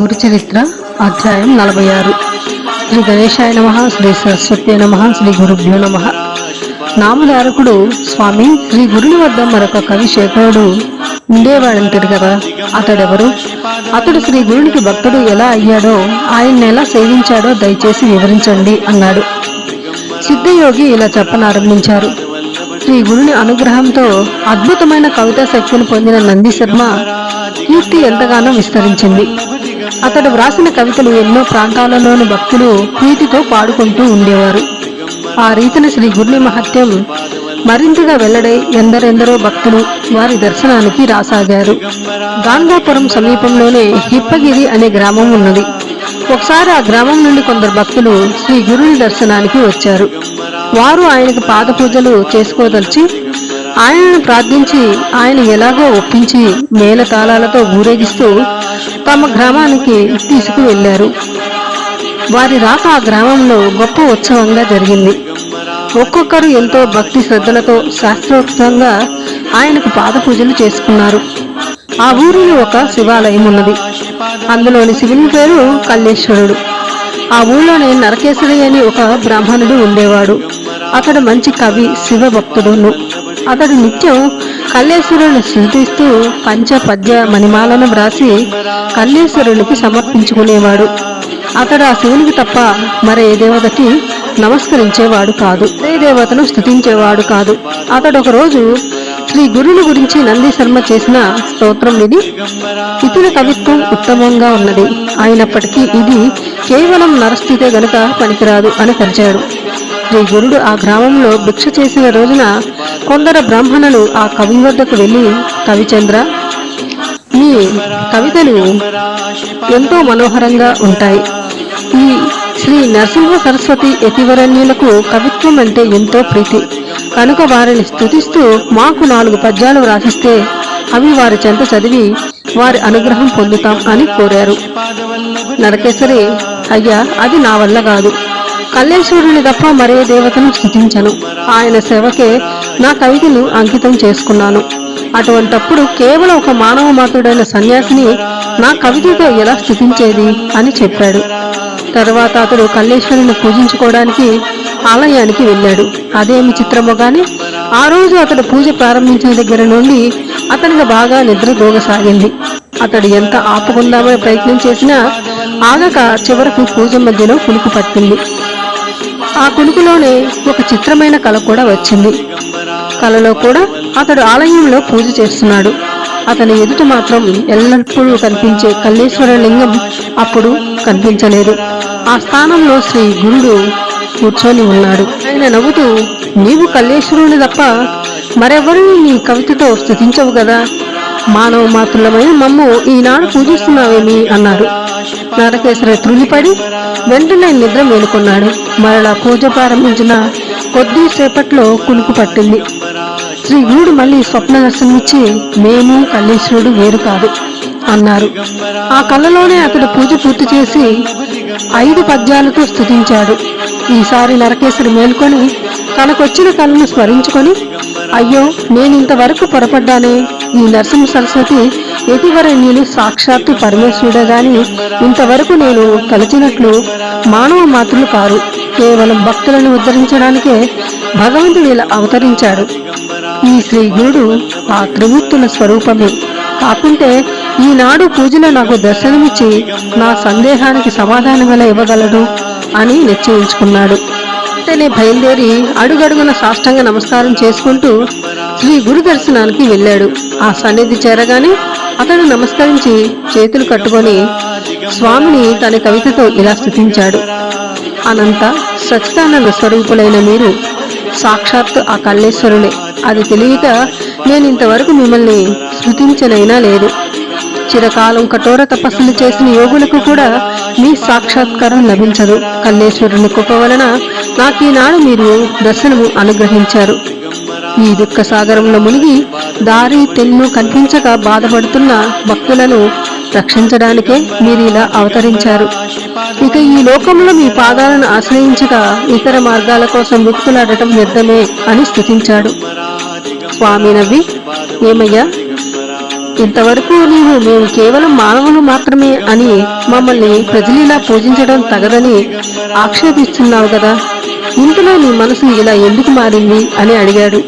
గురు చరిత్ర అధ్యాయం నలభై ఆరు శ్రీ గణేశాయ నమ శ్రీ సరస్వతి నమ శ్రీ గురుభ్యో నమ. నామధారకుడు స్వామి శ్రీ గురుని వద్ద మరొక కవి శేఖరుడు ఉండేవాడంటాడు కదా. అతడెవరు? అతడు శ్రీ గురునికి భక్తుడు ఎలా అయ్యాడో ఆయన్ని ఎలా సేవించాడో దయచేసి వివరించండి అన్నాడు. సిద్ధయోగి ఇలా చెప్పనారంభించారు. శ్రీ గురుని అనుగ్రహంతో అద్భుతమైన కవితా శక్తిని పొందిన నంది శర్మ కీర్తి ఎంతగానో విస్తరించింది. అతడు వ్రాసిన కవితలు ఎన్నో ప్రాంతాలలోని భక్తులు ప్రీతితో పాడుకుంటూ ఉండేవారు. ఆ రీతిన శ్రీ గురుని మహత్యం మరింతగా వెల్లడై ఎందరెందరో భక్తులు వారి దర్శనానికి రాసాగారు. గాంధాపురం సమీపంలోనే హిప్పగిరి అనే గ్రామం ఉన్నది. ఒకసారి ఆ గ్రామం నుండి కొందరు భక్తులు శ్రీ గురుని దర్శనానికి వచ్చారు. వారు ఆయనకు పాద పూజలు చేసుకోదలిచి ఆయనను ప్రార్థించి ఆయన ఎలాగో ఒప్పించి మేళతాళాలతో ఊరేగిస్తూ తమ గ్రామానికి తీసుకువెళ్ళారు. వారి రాక ఆ గ్రామంలో గొప్ప ఉత్సవంగా జరిగింది. ఒక్కొక్కరు ఎంతో భక్తి శ్రద్ధలతో శాస్త్రోక్తంగా ఆయనకు పాదపూజలు చేసుకున్నారు. ఆ ఊరిలో ఒక శివాలయం ఉన్నది. అందులోని శివుని పేరు కల్లేశ్వరుడు. ఆ ఊళ్ళోనే నరకేశ్వరి అని ఒక బ్రాహ్మణుడు ఉండేవాడు. అతడు మంచి కవి శివ భక్తుడును అతడు నిత్యం కల్లేశ్వరుని స్థుతిస్తూ పంచ పద్య మణిమాలను వ్రాసి కల్లేశ్వరునికి సమర్పించుకునేవాడు. అతడు ఆ శివునికి తప్ప మరే దేవతకి నమస్కరించేవాడు కాదు. ఏ దేవతను స్థుతించేవాడు కాదు. అతడు ఒకరోజు శ్రీ గురుని గురించి నంది శర్మ చేసిన స్తోత్రం ఇది ఇతని కవిత్వం ఉత్తమంగా ఉన్నది. అయినప్పటికీ ఇది కేవలం నరస్థితే గనుక పనికిరాదు అని పరిచాడు శ్రీ గురుడు ఆ గ్రామంలో భిక్ష చేసిన రోజున కొందరు బ్రాహ్మణులు ఆ కవి వద్దకు వెళ్ళి కవిచంద్ర మీ కవితలు ఎంతో మనోహరంగా ఉంటాయి. ఈ శ్రీ నరసింహ సరస్వతి యతివరణ్యులకు కవిత్వం అంటే ఎంతో ప్రీతి. కనుక వారిని స్తుతిస్తూ మాకు నాలుగు పద్యాలు వ్రాసిస్తే అవి వారి చెంత చదివి వారి అనుగ్రహం పొందుతాం అని కోరారు. నరకేశ్వరి అయ్యా అది నా వల్ల కాదు. కల్లేశ్వరుని తప్ప మరే దేవతను స్థుతించను. ఆయన సేవకే నా కవితను అంకితం చేసుకున్నాను. అటువంటప్పుడు కేవలం ఒక మానవ మాతుడైన సన్యాసిని నా కవితతో ఎలా స్థుతించేది అని చెప్పాడు. తర్వాత అతడు కల్లేశ్వరుని పూజించుకోవడానికి ఆలయానికి వెళ్ళాడు. అదేమి చిత్రమో గాని ఆ రోజు అతడు పూజ ప్రారంభించిన దగ్గర నుండి అతనికి బాగా నిద్ర దూగసాగింది అతడు ఎంత ఆపుకుందామని ప్రయత్నం చేసినా ఆగక చివరకు పూజ మధ్యలో కులుకు పట్టింది. ఆ కులుకులోనే ఒక చిత్రమైన కళ కూడా వచ్చింది. కలలో కూడా అతడు ఆలయంలో పూజ చేస్తున్నాడు. అతని ఎదుట మాత్రం ఎల్లప్పుడూ కనిపించే కల్లేశ్వర లింగం అప్పుడు కనిపించలేదు. ఆ స్థానంలో శ్రీ గురుడు కూర్చొని ఉన్నాడు. ఆయన నవ్వుతూ నీవు కల్లేశ్వరుని తప్ప మరెవరిని నీ కవితతో స్థుతించవు కదా? మానవ మాతృలమైన మమ్ము ఈనాడు పూజిస్తున్నావేమి? అన్నారు నరకేశ్వర త్రులిపడి వెంటనే నిద్ర మేలుకొన్నాడు. మరలా పూజ ప్రారంభించిన కొద్దిసేపట్లో కునుకు పట్టింది. శ్రీ గురుడు మళ్ళీ స్వప్న దర్శనమిచ్చి మేము కల్లేశ్వరుడు వేరు కాదు అన్నారు. ఆ కళ్ళలోనే అతడు పూజ పూర్తి చేసి ఐదు పద్యాలతో స్థుతించాడు ఈసారి నరకేశ్వరి మేల్కొని తనకొచ్చిన కళను స్మరించుకొని అయ్యో నేను ఇంతవరకు పొరపడ్డానే. ఈ నరసింహ సరస్వతి యతివరణ్యులు సాక్షాత్తు పరమేశ్వరుడే గాని ఇంతవరకు నేను తలచినట్లు మానవ మాతృలు కారు. కేవలం భక్తులను ఉద్ధరించడానికే భగవంతుడు ఇలా అవతరించాడు. ఈ శ్రీ గురుడు ఆ త్రిమూర్తుల స్వరూపమే. కాకుంటే ఈనాడు పూజలో నాకు దర్శనమిచ్చి నా సందేహానికి సమాధానం ఎలా ఇవ్వగలడు అని నిశ్చయించుకున్నాడు. వెంటనే బయలుదేరి అడుగడుగున సాష్టంగా నమస్కారం చేసుకుంటూ శ్రీ గురు దర్శనానికి వెళ్ళాడు. ఆ సన్నిధి చేరగానే అతడు నమస్కరించి చేతులు కట్టుకొని స్వామిని తన కవితతో ఇలా స్థుతించాడు అనంత సచిదానంద స్వరూపులైన మీరు సాక్షాత్తు ఆ కల్లేశ్వరులే. అది తెలియక నేను ఇంతవరకు మిమ్మల్ని స్థుతించనైనా లేదు. చిరకాలం కఠోర తపస్సులు చేసిన యోగులకు కూడా మీ సాక్షాత్కారం లభించదు. కల్లేశ్వరుని కృప వలన నాకు ఈనాడు మీరు దర్శనము అనుగ్రహించారు. ఈ దుఃఖ సాగరంలో మునిగి దారి తెన్ను కనిపించక బాధపడుతున్న భక్తులను రక్షించడానికే మీరు ఇలా అవతరించారు. ఇక ఈ లోకంలో మీ పాదాలను ఆశ్రయించక ఇతర మార్గాల కోసం ఇంతవరకు నీవు మేము కేవలం మానవులు మాత్రమే అని మమ్మల్ని ప్రజలిలా పూజించడం తగదని ఆక్షేపిస్తున్నావు కదా. ఇంతలో నీ మనసు ఇలా ఎందుకు మారింది అని అడిగాడు.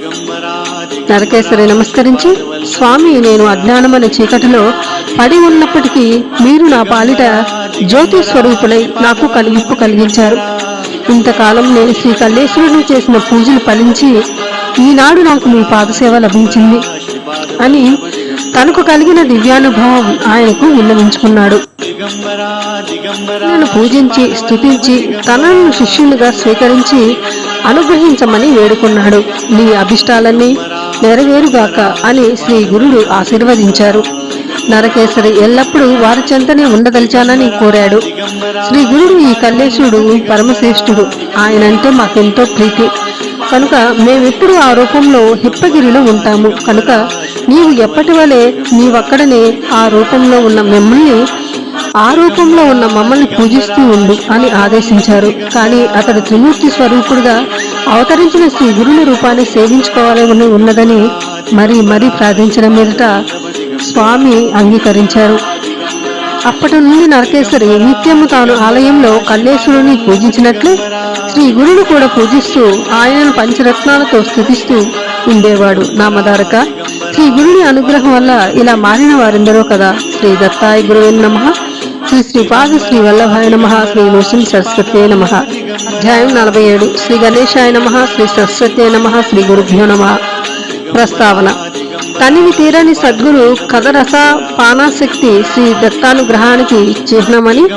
నరకేశ్వరి నమస్కరించి స్వామి నేను అజ్ఞానమనే చీకటిలో పడి ఉన్నప్పటికీ మీరు నా పాలిట జ్యోతి స్వరూపులై నాకు కలిగింపు కలిగించారు. ఇంతకాలం నేను శ్రీ కల్లేశ్వరుని చేసిన పూజలు ఫలించి ఈనాడు నాకు మీ పాదసేవ లభించింది అని తనకు కలిగిన దివ్యానుభవం ఆయనకు విన్నవించుకున్నాడు. నన్ను పూజించి స్థుతించి తనను శిష్యునిగా స్వీకరించి అనుగ్రహించమని వేడుకున్నాడు. నీ అభిష్టాలన్నీ నెరవేరుగాక అని శ్రీ గురుడు ఆశీర్వదించారు. నరకేసరి ఎల్లప్పుడూ వారి చెంతనే ఉండదలిచానని కోరాడు. శ్రీ గురుడు ఈ కల్లేశుడు పరమశ్రేష్ఠుడు ఆయనంటే మాకెంతో ప్రీతి. కనుక మేమెప్పుడు ఆ రూపంలో హిప్పగిరిలో ఉంటాము. కనుక నీవు ఎప్పటి వలె నీవక్కడనే ఆ రూపంలో ఉన్న మిమ్మల్ని ఆ రూపంలో ఉన్న మమ్మల్ని పూజిస్తూ ఉండు అని ఆదేశించారు. కానీ అతడు త్రిమూర్తి స్వరూపుడుగా అవతరించిన శ్రీ గురుని రూపాన్ని సేవించుకోవాలని ఉన్నదని మరి మరీ ప్రార్థించడం మీదట స్వామి అంగీకరించారు. అప్పటి నుండి నరకేశ్వరి నిత్యము తాను ఆలయంలో కల్లేశ్వరుని పూజించినట్లు శ్రీ గురుడు కూడా పూజిస్తూ ఆయనను పంచరత్నాలతో స్థుతిస్తూ ఉండేవాడు. నామధారక శ్రీ గురుని అనుగ్రహం వల్ల ఇలా మారిన వారెందరో కదా. శ్రీ దత్తాయ గురువే నమ. శ్రీ శ్రీపాద శ్రీ వల్లభాయ నమ శ్రీ నృసింహ సరస్వతే నమ. అధ్యాయం నలభై ఏడు. శ్రీ గణేశాయ నమ శ్రీ సరస్వతే నమ శ్రీ గురుభ్యో నమ. ప్రస్తావన. తనివి తీరని సద్గురు కథరస పానాశక్తి శ్రీ దత్తానుగ్రహానికి చిహ్నమని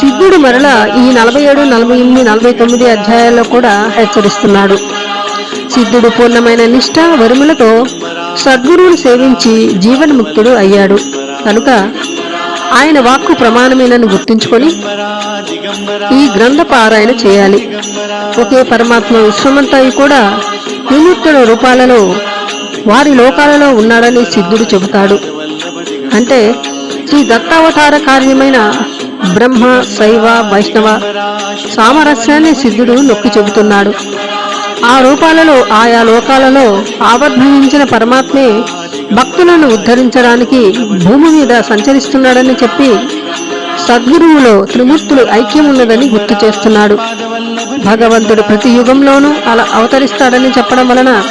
సిద్ధుడు మరల ఈ నలభై ఏడు నలభై ఎనిమిది నలభై తొమ్మిది అధ్యాయాల్లో కూడా హెచ్చరిస్తున్నాడు. సిద్ధుడు పూర్ణమైన నిష్ఠ వరుములతో సద్గురువును సేవించి జీవన్ముక్తుడు అయ్యాడు. కనుక ఆయన వాక్కు ప్రమాణమేనని గుర్తుంచుకొని ఈ గ్రంథ పారాయణ చేయాలి. ఒకే పరమాత్మ విశ్వమంతాయి కూడా విముక్తుల రూపాలలో వారి లోకాలలో ఉన్నాడని సిద్ధుడు చెబుతాడు. అంటే శ్రీ దత్తావతార కార్యమైన బ్రహ్మ శైవ వైష్ణవ సామరస్యాన్ని సిద్ధుడు నొక్కి చెబుతున్నాడు. ఆ రూపాలలో ఆయా లోకాలలో ఆవిర్భవించిన పరమాత్మే భక్తులను ఉద్ధరించడానికి భూమి మీద సంచరిస్తున్నాడని చెప్పి సద్గురువులో త్రిమూర్తులు ఐక్యం ఉన్నదని గుర్తు చేస్తున్నాడు. భగవంతుడు ప్రతి యుగంలోనూ అలా అవతరిస్తాడని చెప్పడం వలన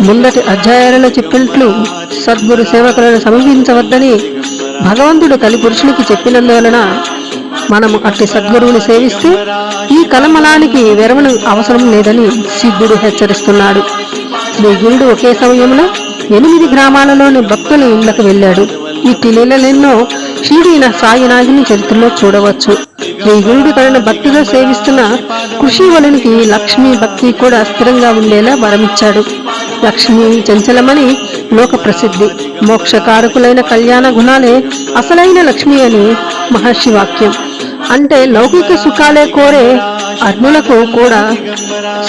ముందటి అధ్యాయాలలో చెప్పినట్లు సద్గురు సేవకులను సమీపించవద్దని భగవంతుడు కలిపురుషునికి చెప్పినందువలన మనము అట్టి సద్గురువుని సేవిస్తే ఈ కలమలానికి వెరవను అవసరం లేదని సిద్ధుడు హెచ్చరిస్తున్నాడు. శ్రీ గురుడు ఒకే సమయంలో ఎనిమిది గ్రామాలలోని భక్తుల ఇళ్ళకు వెళ్ళాడు. ఇట్టి లీలలెన్నో షిరిడిన సాయినాగిని చరిత్రలో చూడవచ్చు. శ్రీ గురుడు తనను భక్తిగా సేవిస్తున్న కృషివలునికి లక్ష్మీ భక్తి కూడా స్థిరంగా ఉండేలా వరమిచ్చాడు. లక్ష్మి చంచలమని లోక ప్రసిద్ధి. మోక్షకారకులైన కళ్యాణ గుణాలే అసలైన లక్ష్మి అని మహర్షి వాక్యం. అంటే లౌకిక సుఖాలే కోరే అర్ణులకు కూడా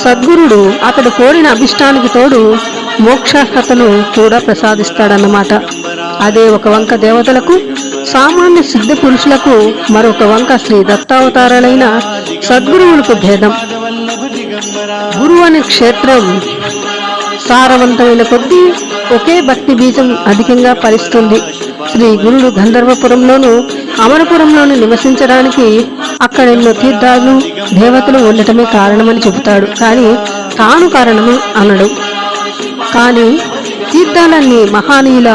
సద్గురుడు అతడు కోరిన అభిష్టానికి తోడు మోక్షార్హతను కూడా ప్రసాదిస్తాడన్నమాట. అదే ఒక వంక దేవతలకు సామాన్య సిద్ధ పురుషులకు మరొక వంక శ్రీ దత్తావతారాలైన సద్గురువులకు భేదం. గురువు అనే క్షేత్రం సారవంతమైన కొద్దీ ఒకే భక్తి బీజం అధికంగా ఫలిస్తుంది. శ్రీ గురుడు గంధర్వపురంలోను అమరపురంలోను నివసించడానికి అక్కడ ఎన్నో తీర్థాలు దేవతలు ఉండటమే కారణమని చెబుతాడు. కానీ తాను కారణము అనడు. కానీ తీర్థాలన్నీ మహానీయుల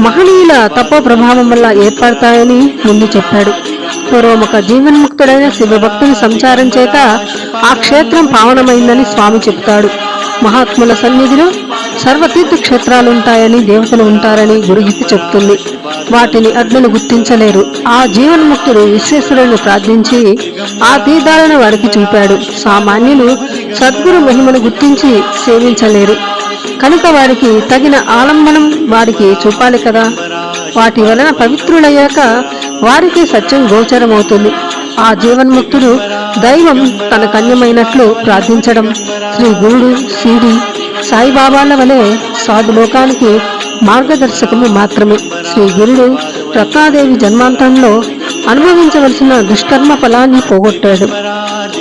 మహనీయుల తప్ప ప్రభావం వల్ల ఏర్పడతాయని ముందు చెప్పాడు. పూర్వముఖ జీవన్ముక్తుడైన శివభక్తుని సంచారం చేత ఆ క్షేత్రం పావనమైందని స్వామి చెబుతాడు. మహాత్ముల సన్నిధిలో సర్వతీర్థ క్షేత్రాలు ఉంటాయని దేవతలు ఉంటారని గురుగీత చెప్తుంది వాటిని అడ్డును గుర్తించలేరు. ఆ జీవన్ముక్తుడు విశ్వేశ్వరుని ప్రార్థించి ఆ తీర్థాలను వారికి చూపాడు. సామాన్యులు సద్గురు మహిమను గుర్తించి సేవించలేరు. కనుక వారికి తగిన ఆలంబనం వారికి చూపాలి కదా. వాటి వలన పవిత్రులయ్యాక వారికి సత్యం గోచరమవుతుంది. ఆ జీవన్ముక్తుడు దైవం తన కన్యమైనట్లు ప్రార్థించడం శ్రీ గురుడు సిడి సాయిబాబాల వలె సాధులోకానికి మార్గదర్శకము మాత్రమే. శ్రీ గురుడు రత్నాదేవి జన్మాంతంలో అనుభవించవలసిన దుష్కర్మ ఫలాన్ని పోగొట్టాడు.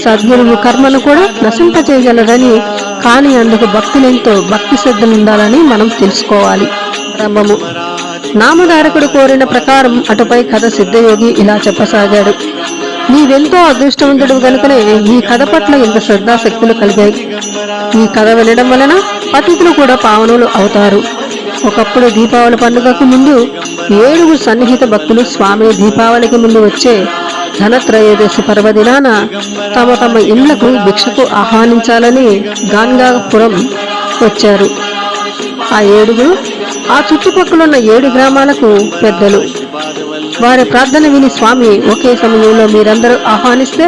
సద్గురువు కర్మను కూడా నశింపచేయగలడని కానీ అందుకు భక్తులెంతో భక్తి శ్రద్ధలుండాలని మనం తెలుసుకోవాలి. ప్రారంభము నామధారకుడు కోరిన ప్రకారం అటుపై కథ సిద్ధయోగి ఇలా చెప్పసాగాడు. నీవెంతో అదృష్టవంతుడు కనుకనే ఈ కథ పట్ల ఇంత శ్రద్ధాశక్తులు కలిగాయి. ఈ కథ వినడం వలన పతితులు కూడా పావనులు అవుతారు. ఒకప్పుడు దీపావళి పండుగకు ముందు ఏడుగురు సన్నిహిత భక్తులు స్వామి దీపావళికి ముందు వచ్చే ధనత్రయోదశి పర్వదినాన తమ తమ ఇళ్ళకు భిక్షకు ఆహ్వానించాలని గాంగాపురం వచ్చారు. ఆ ఏడుగురు ఆ చుట్టుపక్కల ఉన్న ఏడు గ్రామాలకు పెద్దలు. వారి ప్రార్థన విని స్వామి ఒకే సమయంలో మీరందరూ ఆహ్వానిస్తే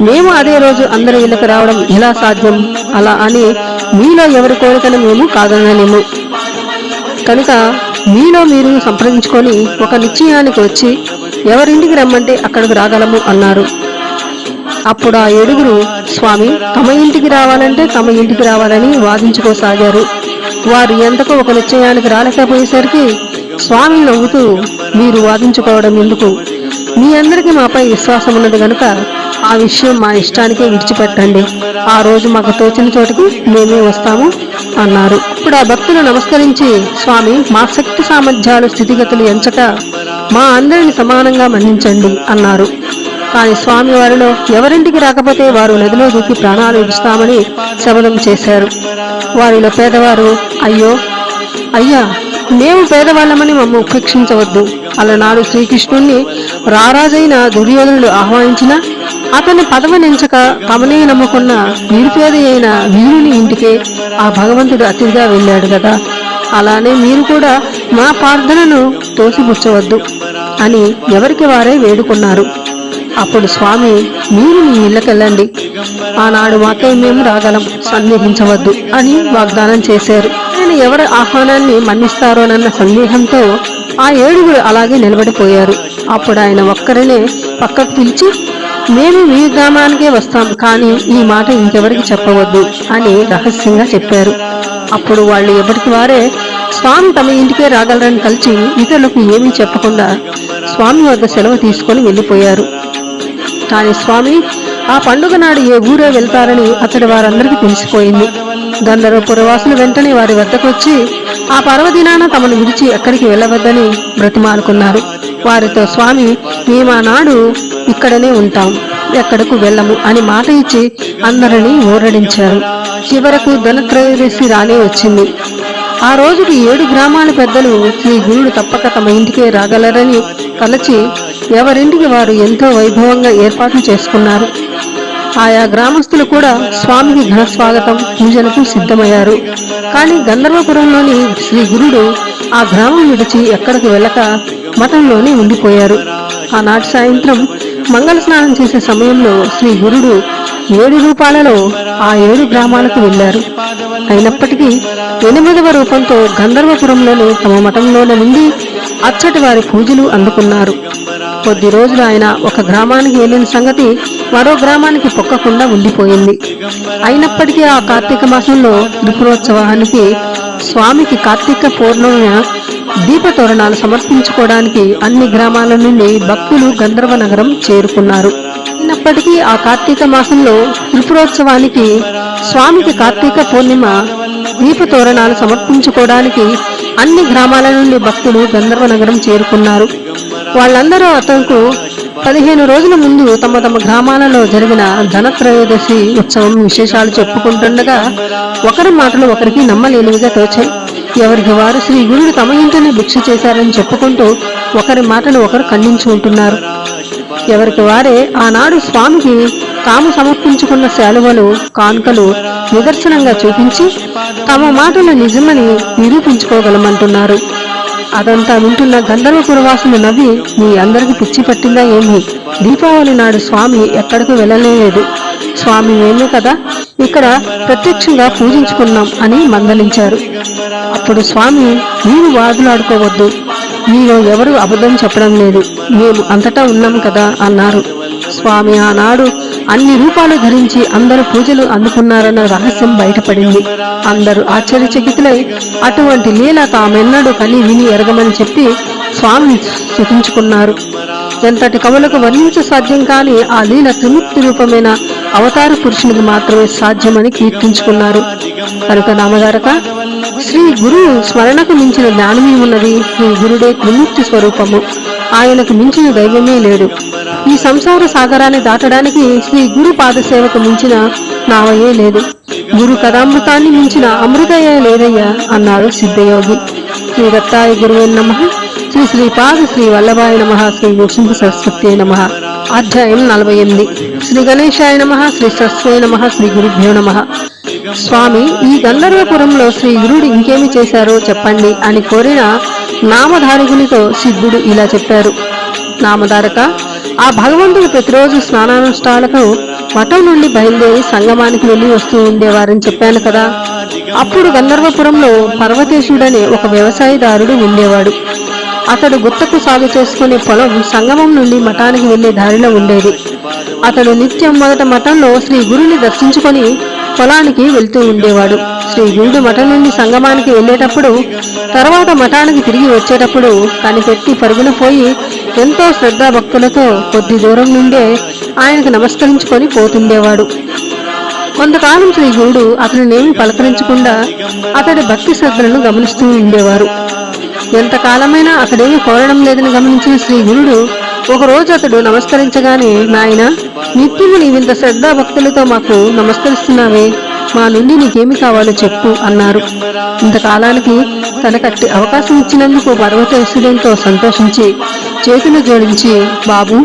మేము అదే రోజు అందరి ఇళ్ళకి రావడం ఎలా సాధ్యం? అలా అని మీలో ఎవరి కోరికను మేము కాదనలేము. కనుక మీలో మీరు సంప్రదించుకొని ఒక నిశ్చయానికి వచ్చి ఎవరింటికి రమ్మంటే అక్కడికి రాగలము అన్నారు. అప్పుడు ఆ ఏడుగురు స్వామి తమ ఇంటికి రావాలంటే తమ ఇంటికి రావాలని వాదించుకోసాగారు. వారు ఎంతకు ఒక నిశ్చయానికి రాలేకపోయేసరికి స్వామి నవ్వుతూ మీరు వాదించుకోవడం ఎందుకు? మీ అందరికీ మాపై విశ్వాసం ఉన్నది కనుక ఆ విషయం మా ఇష్టానికే విడిచిపెట్టండి. ఆ రోజు మాకు తోచిన చోటికి మేమే వస్తాము. అన్నారు. ఇప్పుడు ఆ భక్తులు నమస్కరించి స్వామి మా శక్తి సామర్థ్యాలు స్థితిగతులు ఎంచక మా అందరిని సమానంగా మన్నించండి అన్నారు. కానీ స్వామి వారిలో ఎవరింటికి రాకపోతే వారు నదిలో దూకి ప్రాణాలు ఇస్తామని శపథం చేశారు. వారిలో పేదవారు అయ్యో అయ్యా మేము పేదవాళ్ళమని మమ్మ ఉపేక్షించవద్దు. అలనాడు శ్రీకృష్ణుణ్ణి రారాజైన దుర్యోధనుడు ఆహ్వానించిన అతని పదవనించక తమనే నమ్ముకున్న నిరుపేద అయిన వీరుని ఇంటికే ఆ భగవంతుడు అతిథిగా వెళ్ళాడు కదా. అలానే మీరు కూడా మా ప్రార్థనను తోసిపుచ్చవద్దు అని ఎవరికి వారే వేడుకున్నారు. అప్పుడు స్వామి మీరు మీ ఇళ్ళకెళ్ళండి. ఆనాడు మాకే మేము రాగలం సందేహించవద్దు అని వాగ్దానం చేశారు. ఆయన ఎవరి ఆహ్వానాన్ని మన్నిస్తారోనన్న సందేహంతో ఆ ఏడుగురు అలాగే నిలబడిపోయారు. అప్పుడు ఆయన ఒక్కరినే పక్కకు పిలిచి మేము మీ గ్రామానికే వస్తాం కానీ ఈ మాట ఇంకెవరికి చెప్పవద్దు అని రహస్యంగా చెప్పారు. అప్పుడు వాళ్ళు ఎవరికి వారే స్వామి తమ ఇంటికే రాగలరని కలిసి ఇతరులకు ఏమీ చెప్పకుండా స్వామి వద్ద సెలవు తీసుకొని వెళ్ళిపోయారు. కానీ స్వామి ఆ పండుగ నాడు ఏ ఊరే వెళ్తారని అతడి వారందరికీ తెలిసిపోయింది. గంధర్వ పురవాసులు వెంటనే వారి వద్దకు వచ్చి ఆ పర్వదినాన తమను విడిచి ఎక్కడికి వెళ్ళవద్దని బ్రతిమాలుకున్నారు. వారితో స్వామి మేము ఆనాడు ఇక్కడనే ఉంటాం. ఎక్కడకు వెళ్ళము అని మాట ఇచ్చి అందరినీ ఊరడించారు చివరకు ధనత్రయోదశి రానే వచ్చింది. ఆ రోజుకి ఏడు గ్రామాల పెద్దలు శ్రీ గురుడు తప్పక తమ ఇంటికే రాగలరని తలచి ఎవరింటికి వారు ఎంతో వైభవంగా ఏర్పాట్లు చేసుకున్నారు. ఆయా గ్రామస్తులు కూడా స్వామికి ఘనస్వాగతం పూజలకు సిద్ధమయ్యారు. కానీ గంధర్వపురంలోని శ్రీ గురుడు ఆ గ్రామం విడిచి ఎక్కడికి వెళ్ళక మఠంలోనే ఉండిపోయారు. ఆనాటి సాయంత్రం మంగళ స్నానం చేసే సమయంలో శ్రీ గురుడు ఏడు రూపాలలో ఆ ఏడు గ్రామాలకు వెళ్ళారు. అయినప్పటికీ ఎనిమిదవ రూపంతో గంధర్వపురంలోని తమ మఠంలోనే ఉండి అచ్చటి వారి పూజలు అందుకున్నారు. కొద్ది రోజులు ఆయన ఒక గ్రామానికి వెళ్ళిన సంగతి మరో గ్రామానికి పొక్కకుండా ఉండిపోయింది. అయినప్పటికీ ఆ కార్తీక మాసంలో త్రిపురోత్సవానికి స్వామికి కార్తీక పౌర్ణమి దీపతోరణాలు సమర్పించుకోవడానికి అన్ని గ్రామాల నుండి భక్తులు గంధర్వ నగరం చేరుకున్నారు. అయినప్పటికీ ఆ కార్తీక మాసంలో త్రిపురోత్సవానికి స్వామికి కార్తీక పూర్ణిమ దీపతోరణాలు సమర్పించుకోవడానికి అన్ని గ్రామాల నుండి భక్తులు గంధర్వ నగరం చేరుకున్నారు. వాళ్ళందరూ అతనికి పదిహేను రోజుల ముందు తమ తమ గ్రామాలలో జరిగిన ధనత్రయోదశి ఉత్సవం విశేషాలు చెప్పుకుంటుండగా ఒకరి మాటలు ఒకరికి నమ్మలేనివిగా తోచాయి. ఎవరికి వారు శ్రీ గురుడు తమ ఇంటిని భిక్ష చేశారని చెప్పుకుంటూ ఒకరి మాటను ఒకరు ఖండించుకుంటున్నారు ఎవరికి వారే ఆనాడు స్వామికి తాము సమర్పించుకున్న శాలువలు కానుకలు నిదర్శనంగా చూపించి తమ మాటలు నిజమని నిరూపించుకోగలమంటున్నారు. అదంతా వింటున్న గంధర్వపురవాసులు నవ్వి మీ అందరికి పిచ్చి పట్టిందా ఏమి? దీపావళి నాడు స్వామి ఎక్కడికి వెళ్ళలేదు. స్వామి మేమే కదా? ఇక్కడ ప్రత్యక్షంగా పూజించుకున్నాం అని మందలించారు. అప్పుడు స్వామి మీరు వాదులాడుకోవద్దు. మీలో ఎవరు అబద్ధం చెప్పడం లేదు. మేము అంతటా ఉన్నాం కదా అన్నారు. స్వామి ఆనాడు అన్ని రూపాలు ధరించి అందరూ పూజలు అందుకున్నారన్న రహస్యం బయటపడింది. అందరూ ఆశ్చర్యచకితులై అటువంటి లీల తామెన్నడూ కని విని ఎరగమని చెప్పి స్వామిని స్థుతించుకున్నారు ఎంతటి కవులకు వర్ణించ సాధ్యం కాని ఆ లీల త్రిముక్తి రూపమైన? అవతార పురుషునికి మాత్రమే సాధ్యమని కీర్తించుకున్నారు. కనుక నామగారక శ్రీ గురు స్మరణకు మించిన జ్ఞానమే ఉన్నది శ్రీ గురుడే త్రిమూర్తి స్వరూపము. ఆయనకు మించిన దైవమే లేడు. ఈ సంసార సాగరాన్ని దాటడానికి శ్రీ గురు పాదసేవకు మించిన నావయే లేదు. గురు కథామృతాన్ని మించిన అమృతయే లేదయ్యా అన్నారు సిద్ధయోగి. శ్రీ దత్తాయ గురువే నమ. శ్రీ శ్రీపాద శ్రీ వల్లభాయ నమ. శ్రీ నృసింహ సరస్వతి నమ. అధ్యాయం నలభై ఎనిమిది. శ్రీ గణేశాయ నమ శ్రీ సరస్వయ నమ శ్రీ గురుభ్యో నమ. స్వామి ఈ గంధర్వపురంలో శ్రీ గురుడు ఇంకేమి చేశారో చెప్పండి అని కోరిన నామధారకునితో సిద్ధుడు ఇలా చెప్పారు. నామధారక ఆ భగవంతుడు ప్రతిరోజు స్నానానుష్ఠాలకు మఠం నుండి బయలుదేరి సంగమానికి వెళ్ళి వస్తూ ఉండేవారని చెప్పాను కదా. అప్పుడు గంధర్వపురంలో పర్వతేశుడనే ఒక వ్యవసాయదారుడు ఉండేవాడు. అతడు గుత్తకు సాగు చేసుకునే పొలం సంగమం నుండి మఠానికి వెళ్ళే దారిలో ఉండేది. అతడు నిత్యం మొదట మఠంలో శ్రీ గురుని దర్శించుకొని పొలానికి వెళ్తూ ఉండేవాడు. శ్రీ గురుడు మఠం నుండి సంగమానికి వెళ్ళేటప్పుడు తర్వాత మఠానికి తిరిగి వచ్చేటప్పుడు కనిపెట్టి పరుగున పోయి ఎంతో శ్రద్ధాభక్తులతో కొద్ది దూరం నుండే ఆయనకు నమస్కరించుకొని పోతుండేవాడు. కొంతకాలం శ్రీ గురుడు అతనినేమి పలకరించకుండా అతడి భక్తి శ్రద్ధలను గమనిస్తూ ఉండేవారు. ఎంతకాలమైనా అతడేమీ కోరడం లేదని గమనించిన శ్రీ గురుడు ఒకరోజు అతడు నమస్కరించగానే నాయన నిత్యము నీవింత శ్రద్ధా భక్తులతో మాకు నమస్కరిస్తున్నావే. మా నుండి నీకేమి కావాలో చెప్పు అన్నారు. ఇంతకాలానికి తనకట్టి అవకాశం ఇచ్చినందుకు పర్వతేశ్వరుడితో సంతోషించి చేతులు జోడించి బాబు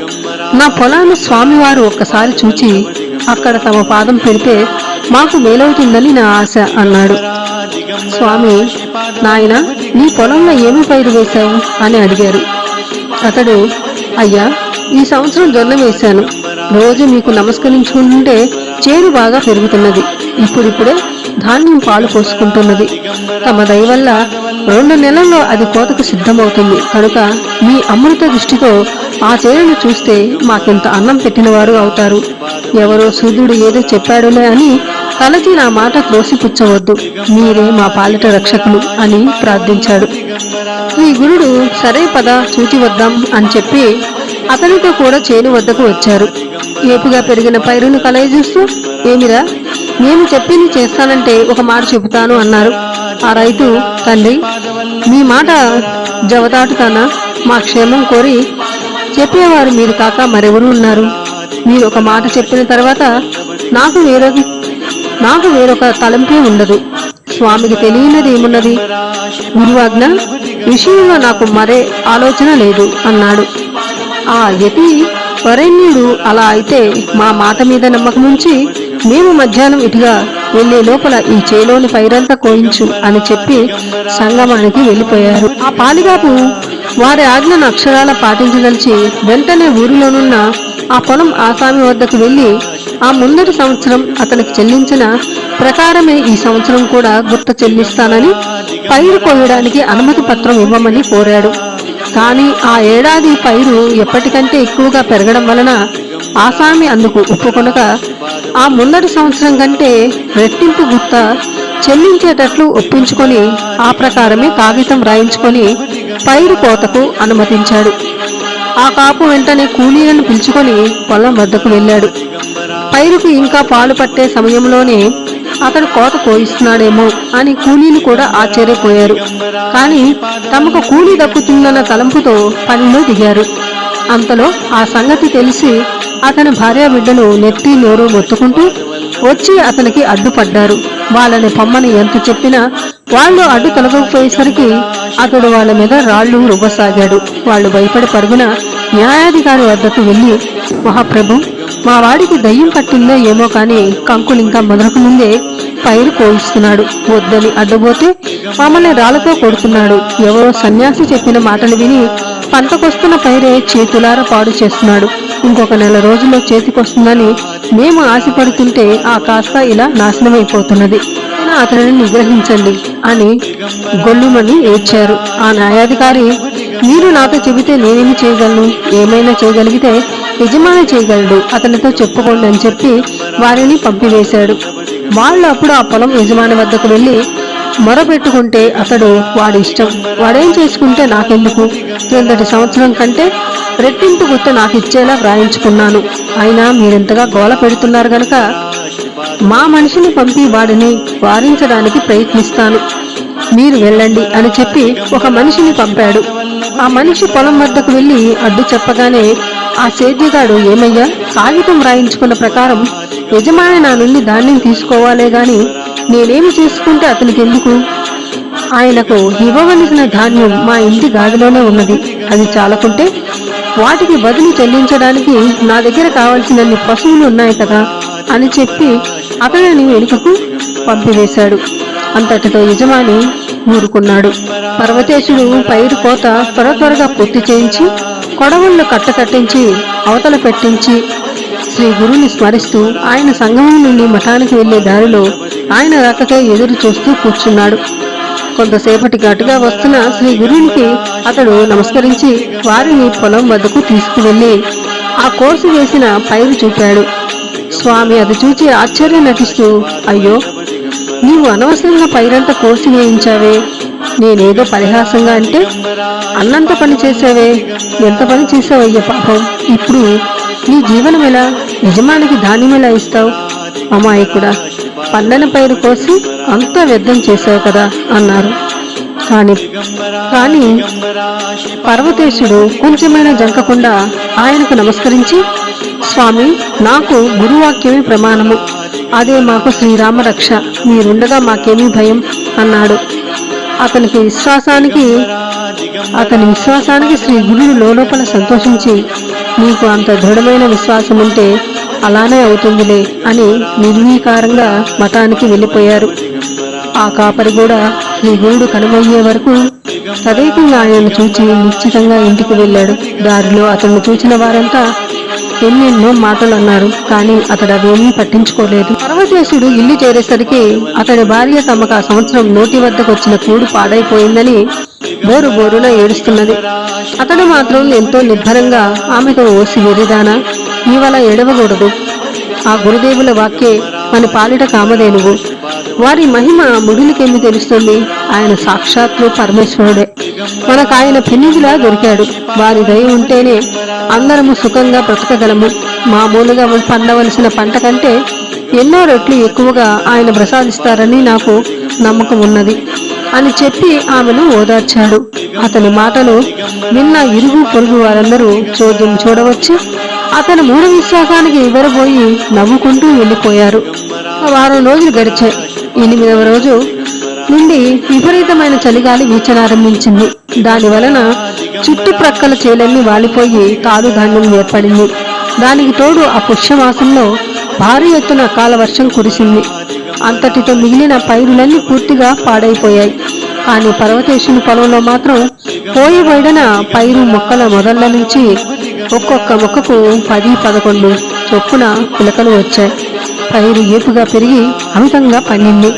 నా పొలాన్ని స్వామివారు ఒక్కసారి చూచి అక్కడ తమ పాదం పెడితే మాకు మేలవుతుందని నా ఆశ అన్నాడు. స్వామి నాయన నీ పొలంలో ఏమి పైరు వేశావు? అని అడిగారు. అతడు అయ్యా ఈ సంవత్సరం జొన్న వేశాను. రోజు మీకు నమస్కరించుకుంటుంటే చేరు బాగా పెరుగుతున్నది. ఇప్పుడిప్పుడే ధాన్యం పాలు పోసుకుంటున్నది. తమ దయ వల్ల రెండు నెలల్లో అది కోతకు సిద్ధమవుతుంది. కనుక మీ అమృత దృష్టితో ఆ చేరును చూస్తే మాకింత అన్నం పెట్టినవారు అవుతారు. ఎవరో సూర్యుడు ఏదో చెప్పాడులే అని తలకి నా మాట త్రోసిపుచ్చవద్దు మీరే మా పాలిట రక్షకులు అని ప్రార్థించాడు. ఈ గురుడు సరే పద చూచి వద్దాం అని చెప్పి అతనితో కూడా చేను వద్దకు వచ్చారు. ఏపుగా పెరిగిన పైరును కలయజూస్తూ ఏమిరా నేను చెప్పింది చేస్తానంటే ఒక మాట చెబుతాను అన్నారు. ఆ రైతు తండ్రి మీ మాట జవదాటుతాన? మా క్షేమం కోరి చెప్పేవారు మీరు కాక మరెవరు ఉన్నారు. మీరు ఒక మాట చెప్పిన తర్వాత నాకు వేరొక నాకు వేరొక తలంపే ఉండదు స్వామికి తెలియనిది ఏమున్నది గురువాజ్ఞ విషయంలో నాకు మరే ఆలోచన లేదు అన్నాడు. ఆ యతి వరేణ్యుడు అలా అయితే మా మాట మీద నమ్మకం ఉంచి మేము మధ్యాహ్నం ఇటుగా వెళ్ళే లోపల ఈ చేలోని పైరంతా కోయించు అని చెప్పి సంగమానికి వెళ్ళిపోయారు. ఆ పాలిగాపు వారి ఆజ్ఞను అక్షరాల పాటించదలిచి వెంటనే ఊరిలోనున్న ఆ పొలం ఆసామి వద్దకు వెళ్ళి ఆ ముందటి సంవత్సరం అతనికి చెల్లించిన ప్రకారమే ఈ సంవత్సరం కూడా గుర్త చెల్లిస్తానని పైరు కోయడానికి అనుమతి పత్రం ఇవ్వమని కోరాడు. కానీ ఆ ఏడాది పైరు ఎప్పటికంటే ఎక్కువగా పెరగడం వలన ఆసామి అందుకు ఒప్పుకొనక ఆ ముందటి సంవత్సరం కంటే రెట్టింపు గుర్త చెల్లించేటట్లు ఒప్పించుకొని ఆ ప్రకారమే కాగితం రాయించుకొని పైరు కోతకు అనుమతించాడు. ఆ కాపు వెంటనే కూలీలను పిలుచుకొని పొలం వద్దకు వెళ్ళాడు. పైరుకు ఇంకా పాలు పట్టే సమయంలోనే అతడు కోత కోయిస్తున్నాడేమో అని కూలీలు కూడా ఆశ్చర్యపోయారు. కానీ తమకు కూలీ దక్కుతుందన్న తలంపుతో పనిలో దిగారు. అంతలో ఆ సంగతి తెలిసి అతని భార్య బిడ్డలు నెత్తి నోరు మొత్తుకుంటూ వచ్చి అతనికి అడ్డుపడ్డారు. వాళ్ళని పొమ్మని ఎంత చెప్పినా వాళ్ళు అడ్డు తొలగకపోయేసరికి అతడు వాళ్ళ మీద రాళ్ళు రువ్వసాగాడు. వాళ్ళు భయపడి పరుగున న్యాయాధికారి వద్దకు వెళ్ళి మహాప్రభు మా వాడికి దయ్యం పట్టిందో ఏమో కానీ కంకులు ఇంకా మొదలకు ముందే పైరు కోయిస్తున్నాడు. వద్దని అడ్డుపోతే మమ్మల్ని రాళ్ళతో కొడుతున్నాడు. ఎవరో సన్యాసి చెప్పిన మాటలు విని పంటకొస్తున్న పైరే చేతులార పాడు చేస్తున్నాడు. ఇంకొక నెల రోజుల్లో చేతికొస్తుందని మేము ఆశపడుతుంటే ఆ కాస్త ఇలా నాశనమైపోతున్నది. అయినా అతనిని నిగ్రహించండి అని గొల్లుమని ఏడ్చారు. ఆ న్యాయాధికారి మీరు నాతో చెబితే నేనేమి చేయగలను? ఏమైనా చేయగలిగితే యజమాని చేయగలడు. అతనితో చెప్పుకోండి అని చెప్పి వారిని పంపివేశాడు. వాళ్ళు అప్పుడు ఆ పొలం యజమాని వద్దకు వెళ్ళి మొరపెట్టుకుంటే అతడు వాడి ఇష్టం వాడేం చేసుకుంటే నాకెందుకు? క్రిందటి సంవత్సరం కంటే రెట్టింపు గుర్తు నాకు ఇచ్చేలా వ్రాయించుకున్నాను. అయినా మీరెంతగా గోల పెడుతున్నారు గనక మా మనిషిని పంపి వాడిని వారించడానికి ప్రయత్నిస్తాను. మీరు వెళ్ళండి అని చెప్పి ఒక మనిషిని పంపాడు. ఆ మనిషి పొలం వద్దకు వెళ్ళి అడ్డు చెప్పగానే ఆ సేద్యగాడు ఏమయ్యా? కాగితం రాయించుకున్న ప్రకారం యజమాని నా నుండి ధాన్యం తీసుకోవాలే గాని నేనేమి చేసుకుంటే అతనికి ఎందుకు ఆయనకు ఇవ్వవలసిన ధాన్యం మా ఇంటి గాదిలోనే ఉన్నది. అది చాలకుంటే వాటికి బదులు చెల్లించడానికి నా దగ్గర కావలసినన్ని పశువులు ఉన్నాయి కదా అని చెప్పి అతనిని వెనుకకు పంపివేశాడు. అంతటితో యజమాని ఊరుకున్నాడు. పర్వతేశుడు పైరు కోత త్వర త్వరగా పూర్తి చేయించి కొడవళ్ళు కట్ట కట్టించి అవతల పెట్టించి శ్రీ గురుని స్మరిస్తూ ఆయన సంగమం నుండి మఠానికి వెళ్ళే దారిలో ఆయన రాకకై ఎదురు చూస్తూ కూర్చున్నాడు. కొంతసేపటికి అటుగా వస్తున్న శ్రీ గురువునికి అతడు నమస్కరించి వారిని పొలం వద్దకు తీసుకువెళ్ళి ఆ కోర్సు వేసిన పైరు చూపాడు. స్వామి అది చూచి ఆశ్చర్యం నటిస్తూ అయ్యో నీవు అనవసరంగా పైరంతా కోసి వేయించావే నేనేదో పరిహాసంగా అంటే అన్నంత పని చేసావే ఎంత పని చేసావయ్య పాపం? ఇప్పుడు నీ జీవనం ఎలా? యజమానికి ధాన్యం ఎలా ఇస్తావు? అమాయకుడా పండని పైరు కోసి అంతా వ్యర్థం చేశావు కదా అన్నారు. కాని కానీ పర్వతేశుడు కొంచెమైనా జంకకుండా ఆయనకు నమస్కరించి స్వామి నాకు గురువాక్యమే ప్రమాణము. అదే మాకు శ్రీరామ రక్ష మీరుండగా మాకేమీ భయం అన్నాడు. అతనికి విశ్వాసానికి అతని విశ్వాసానికి శ్రీ గురుడు లోపల సంతోషించి నీకు అంత దృఢమైన విశ్వాసం ఉంటే అలానే అవుతుందిలే అని నిర్వీకారంగా మఠానికి వెళ్ళిపోయారు. ఆ కాపరి కూడా శ్రీ గురుడు కనుమయ్యే వరకు తదేకంగా ఆయనను చూచి నిశ్చితంగా ఇంటికి వెళ్ళాడు. దారిలో అతన్ని చూచిన వారంతా ఎన్నెన్నో మాటలు అన్నారు కానీ అతడు అవేమీ పట్టించుకోలేదు. పర్వతేశుడు ఇల్లు చేరేసరికి అతడి భార్య తమకు ఆ సంవత్సరం నోటి వద్దకు వచ్చిన కూడు పాడైపోయిందని బోరు బోరున ఏడుస్తున్నది. అతడు మాత్రం ఎంతో నిర్భరంగా ఆమెతో ఓసి వెరిదానా ఇవాళ ఎడవకూడదు ఆ గురుదేవుల వాక్యే మన పాలిట కామధేనువు. వారి మహిమ ముడులకేమి తెలుస్తుంది? ఆయన సాక్షాత్తు పరమేశ్వరుడే. మనకు ఆయన పెన్నిదిలా దొరికాడు. వారి దయ ఉంటేనే అందరము సుఖంగా బ్రతకగలము. మామూలుగా పండవలసిన పంట కంటే ఎన్నో రెట్లు ఎక్కువగా ఆయన ప్రసాదిస్తారని నాకు నమ్మకం ఉన్నది అని చెప్పి ఆమెను ఓదార్చాడు. అతని మాటలు నిన్న ఇరుగు పొరుగు వారందరూ చోద్యం చూడవచ్చు. అతను మూఢ విశ్వాసానికి ఇవ్వరబోయి నవ్వుకుంటూ వెళ్ళిపోయారు. వారం రోజులు గడిచాయి. ఎనిమిదవ రోజు నుండి విపరీతమైన చలిగాలి వీచనారంభించింది. దాని వలన చుట్టుప్రక్కల చేలన్నీ వాలిపోయి తాడు ధాన్యం ఏర్పడింది. దానికి తోడు ఆ పుష్యమాసంలో భారీ ఎత్తున కాలవర్షం కురిసింది. అంతటితో మిగిలిన పైరులన్నీ పూర్తిగా పాడైపోయాయి. కానీ పర్వతేశుని పొలంలో మాత్రం పోయబడిన పైరు మొక్కల మొదళ్ళ నుంచి ఒక్కొక్క మొక్కకు పది పదకొండు చొప్పున పిలకలు వచ్చాయి. పైరు ఏపుగా పెరిగి అమితంగా పండింది.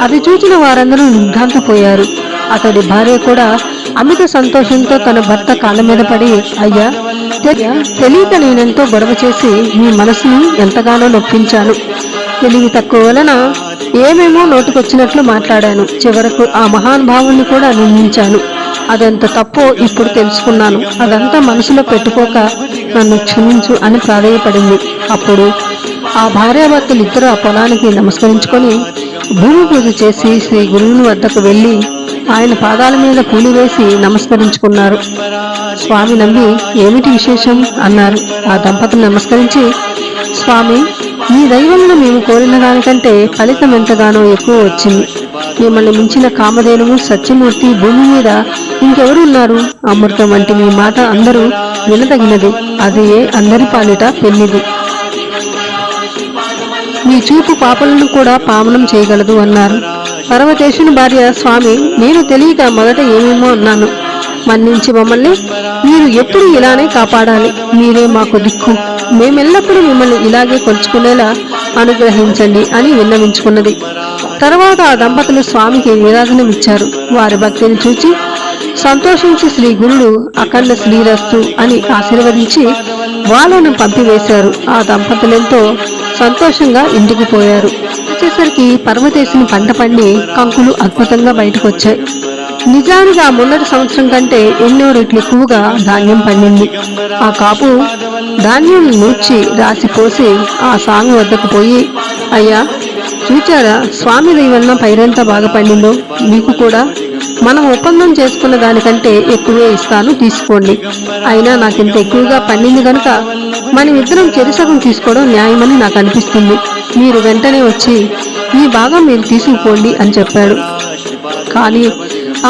అది చూసిన వారందరూ నిర్ఘాంతపోయారు. అతడి భార్య కూడా అమిత సంతోషంతో తన భర్త కాళ్ళ మీద పడి అయ్యా తెలియక నేనెంతో గొడవ చేసి మీ మనసుని ఎంతగానో నొప్పించాను. తెలివి తక్కువ వలన ఏమేమో నోటికొచ్చినట్లు మాట్లాడాను. చివరకు ఆ మహానుభావుని కూడా నిందించాను. అదెంత తప్పో ఇప్పుడు తెలుసుకున్నాను. అదంతా మనసులో పెట్టుకోక నన్ను క్షమించు అని ప్రాధేయపడింది. అప్పుడు ఆ భార్యాభర్తలు ఇద్దరు ఆ పొలానికి నమస్కరించుకొని భూమి పూజ చేసి శ్రీ గురువుని వద్దకు వెళ్ళి ఆయన పాదాల మీద కూలి వేసి నమస్కరించుకున్నారు. స్వామి నమ్మి ఏమిటి విశేషం? అన్నారు. ఆ దంపతులు నమస్కరించి స్వామి ఈ దైవంలో మేము కోరిన దానికంటే ఫలితం ఎంతగానో ఎక్కువ వచ్చింది. మిమ్మల్ని మించిన కామధేనువు సత్యమూర్తి భూమి మీద ఇంకెవరు ఉన్నారు? అమృతం వంటి మీ మాట అందరూ వినదగినది. అది ఏ అందరి పాలిట పెళ్ళిది మీ చూపు పాపలను కూడా పావనం చేయగలదు అన్నారు. పర్వతేశుని భార్య స్వామి నేను తెలియక మొదట ఏమేమో అన్నాను. మన్నించి మమ్మల్ని మీరు ఎప్పుడు ఇలానే కాపాడాలి. మీరే మాకు దిక్కు. మేమెల్లప్పుడూ మిమ్మల్ని ఇలాగే కొలుచుకునేలా అనుగ్రహించండి అని విన్నవించుకున్నది. తర్వాత ఆ దంపతులు స్వామికి నిరాధనమిచ్చారు వారి భక్తిని చూచి సంతోషించి శ్రీ గురుడు అఖండ శ్రీరస్తు అని ఆశీర్వదించి వాళ్ళను పంపివేశారు. ఆ దంపతులెంతో సంతోషంగా ఇంటికి పోయారు. వచ్చేసరికి పర్వతేశుని పంట పండి కంకులు అద్భుతంగా బయటకొచ్చాయి. నిజానికి ఆ మొన్నటి సంవత్సరం కంటే ఎన్నో రెట్లు ఎక్కువగా ధాన్యం పండింది. ఆ కాపు ధాన్యం నూర్చి రాసి పోసి ఆ సాంగ్ వద్దకు పోయి అయ్యా చూచారా స్వామి దైవన్న పైరెంత పైరంతా బాగా పండిందో? మీకు కూడా? మనం ఒప్పందం చేసుకున్న దానికంటే ఎక్కువే ఇస్తాను తీసుకోండి. అయినా నాకింత ఎక్కువగా పండింది కనుక మనం ఇద్దరం చెరిసగం తీసుకోవడం న్యాయమని నాకు అనిపిస్తుంది. మీరు వెంటనే వచ్చి ఈ భాగం మీరు తీసుకుపోండి అని చెప్పాడు. కానీ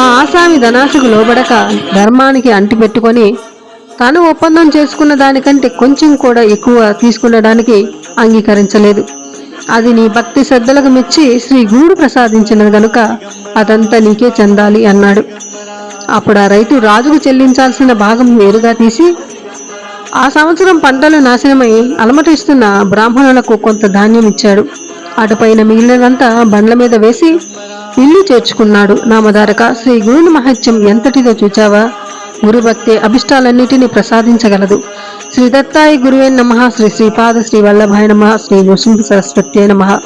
ఆ ఆసామి ధనాశకు లోబడక ధర్మానికి అంటిపెట్టుకొని తాను ఒప్పందం చేసుకున్న దానికంటే కొంచెం కూడా ఎక్కువ తీసుకునడానికి అంగీకరించలేదు. అది నీ భక్తి శ్రద్ధలకు మెచ్చి శ్రీ గురుడు ప్రసాదించినది గనుక అదంతా నీకే చెందాలి అన్నాడు. అప్పుడు ఆ రైతు రాజుకు చెల్లించాల్సిన భాగం నేరుగా తీసి ఆ సంవత్సరం పంటలు నాశనమై అలమటిస్తున్న బ్రాహ్మణులకు కొంత ధాన్యం ఇచ్చాడు అటుపైన మిగిలినదంతా బండ్ల మీద వేసి ఇల్లు చేర్చుకున్నాడు. నామధారక శ్రీ గురుని మహత్యం ఎంతటిదో చూచావా? గురుభక్తి అభిష్టాలన్నిటినీ ప్రసాదించగలదు. శ్రీ దత్తాయి గురువే నమ. శ్రీ శ్రీపాద శ్రీ వల్లభాయ నమ. శ్రీ నృసింహ సరస్వత్యే నమ.